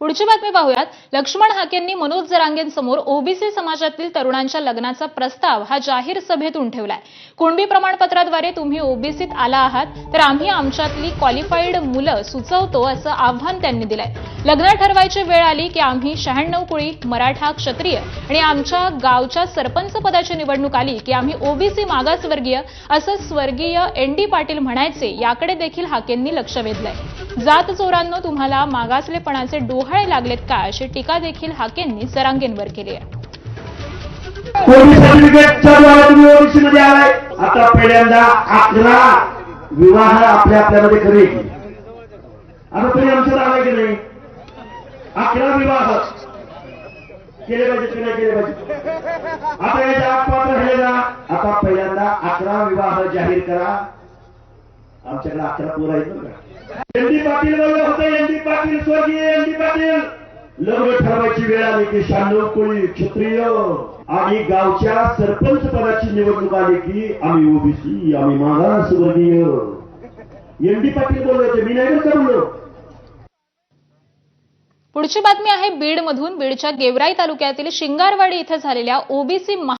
पुढची बातमी पाहूयात. लक्ष्मण हाकेंनी मनोज जरांगेंसमोर ओबीसी समाजातील तरुणांच्या लग्नाचा प्रस्ताव हा जाहीर सभेतून ठेवलाय. कुणबी प्रमाणपत्राद्वारे तुम्ही ओबीसीत आला आहात तर आम्ही आमच्यातली क्वालिफाईड मुलं सुचवतो असं आव्हान त्यांनी दिलंय. लग्न ठरवायची वेळ आली की आम्ही शहाण्णव कुळी मराठा क्षत्रिय आणि आमच्या गावच्या सरपंच पदाची निवडणूक आली की आम्ही ओबीसी मागासवर्गीय असं स्वर्गीय एन डी पाटील म्हणायचे याकडे देखील हाकेंनी लक्ष वेधलंय. जात चोरांनो तुम्हाला मागासलेपणाचे डोहाळे लागलेत का अशी टीका देखील हाकेंनी सरांगेंवर केली आहे. आता पहिल्यांदा अकरा विवाह आपल्या आपल्यामध्ये खरे आता तरी आमचं आलं की नाही अकरा विवाह केले पाहिजे की नाही केले पाहिजे आता याच्या पात्र राहिले आता पहिल्यांदा अकरा विवाह जाहीर करा. आमच्याकडे अकरा पोरं आहेत बरं का डी पाटील बोललं होतं एन डी पाटील स्वर्गीय एन डी पाटील. लग्न ठरवायची वेळ आली की शहाण्णव कोळी क्षत्रिय. आणि गावच्या सरपंच पदाची निवडणूक आली की आम्ही ओबीसी आम्ही मागासवर्गीय एन डी पाटील बोलले होते मी नाही बरं बोललो. पुढची बातमी आहे बीडमधून. बीडच्या गेवराई तालुक्यातील शिंगारवाडी इथं झालेल्या ओबीसी